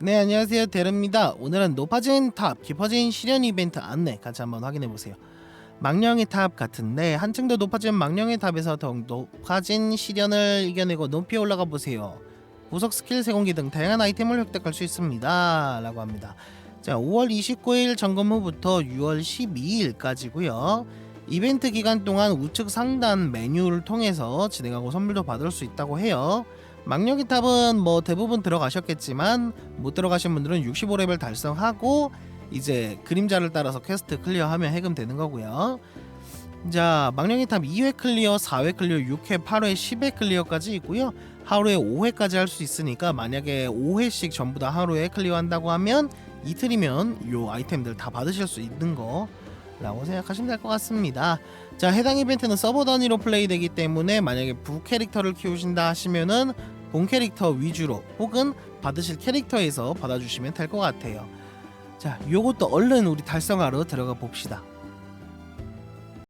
네 안녕하세요. 데르입니다. 오늘은 높아진 탑 깊어진 시련 이벤트 안내 같이 한번 확인해 보세요. 망령의 탑 같은데 한층 더 높아진 망령의 탑에서 더욱 높아진 시련을 이겨내고 높이 올라가 보세요. 보석 스킬 세공기 등 다양한 아이템을 획득할 수 있습니다. 라고 합니다. 자 5월 29일 점검 후부터 6월 12일까지고요. 이벤트 기간 동안 우측 상단 메뉴를 통해서 진행하고 선물도 받을 수 있다고 해요 망령의 탑은 뭐 대부분 들어가셨겠지만 못 들어가신 분들은 65레벨 달성하고 이제 그림자를 따라서 퀘스트 클리어하면 해금 되는 거고요. 자, 망령의 탑 2회 클리어, 4회 클리어, 6회, 8회, 10회 클리어까지 있고요. 하루에 5회까지 할 수 있으니까 만약에 5회씩 전부 다 하루에 클리어한다고 하면 이틀이면 요 아이템들 다 받으실 수 있는 거 라고 생각하시면 될 것 같습니다. 자, 해당 이벤트는 서버 단위로 플레이되기 때문에 만약에 부 캐릭터를 키우신다 하시면은 본 캐릭터 위주로 혹은 받으실 캐릭터에서 받아주시면 될 것 같아요. 자, 요것도 얼른 우리 달성하러 들어가 봅시다.